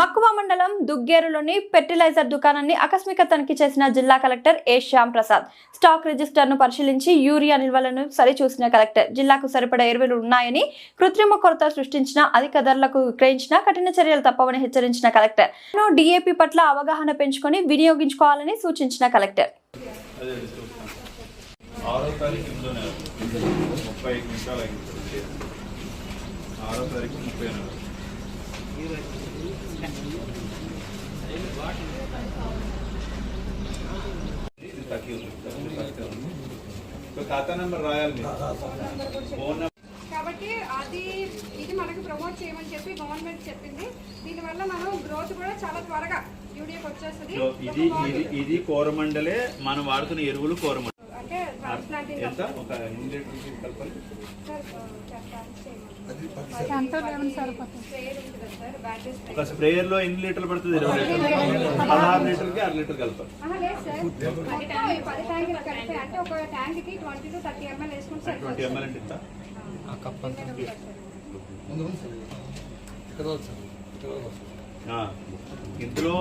మక్కువ మండలం దుగ్గేరులోని ఫెర్టిలైజర్ దుకాణాన్ని ఆకస్మిక తనిఖీ చేసిన జిల్లా collector A Shyam Prasad. Stock రిజిస్టర్ను పరిశీలించి యూరియా నిల్వలను సరిచూసిన కలెక్టర్. జిల్లాకు సరిపడా ఎరువులు ఉన్నాయని కృత్రిమ కొరత సృష్టించిన అధిక ధరలకు విక్రయించిన కఠిన చర్యలు తప్పవని హెచ్చరించిన కలెక్టర్. డిఏపి పట్ల అవగాహన పెంచుకొని వినియోగించుకోవాలని సూచించిన కలెక్టర్. ఆరో తారీఖు ముప్పై ఖాతా నెంబర్ రాయాలి మీరు ఫోన్ నెంబర్ కాబట్టి అది ఇది మనకి ప్రమోట్ చేయమని చెప్పి గవర్నమెంట్ చెప్పింది. దీనివల్ల మనం గ్రోత్ కూడా చాలా త్వరగా యూడిఎఫ్ వచ్చేస్తుంది. ఇది ఇది కోరమండలే మనం వాడుతున్న ఎరువులు కోరమండలి. ఎంత? ఒక ఎనిమిది లీటర్లు కలపాలి. ఒక స్ప్రేయర్లో ఎన్ని లీటర్లు పడుతుంది? ఇరవై లీటర్లు. పదహారు లీటర్కి అర లీటర్ కలపాలి. ట్వంటీ ఎంఎల్ అంటే ఇంత ఇందులో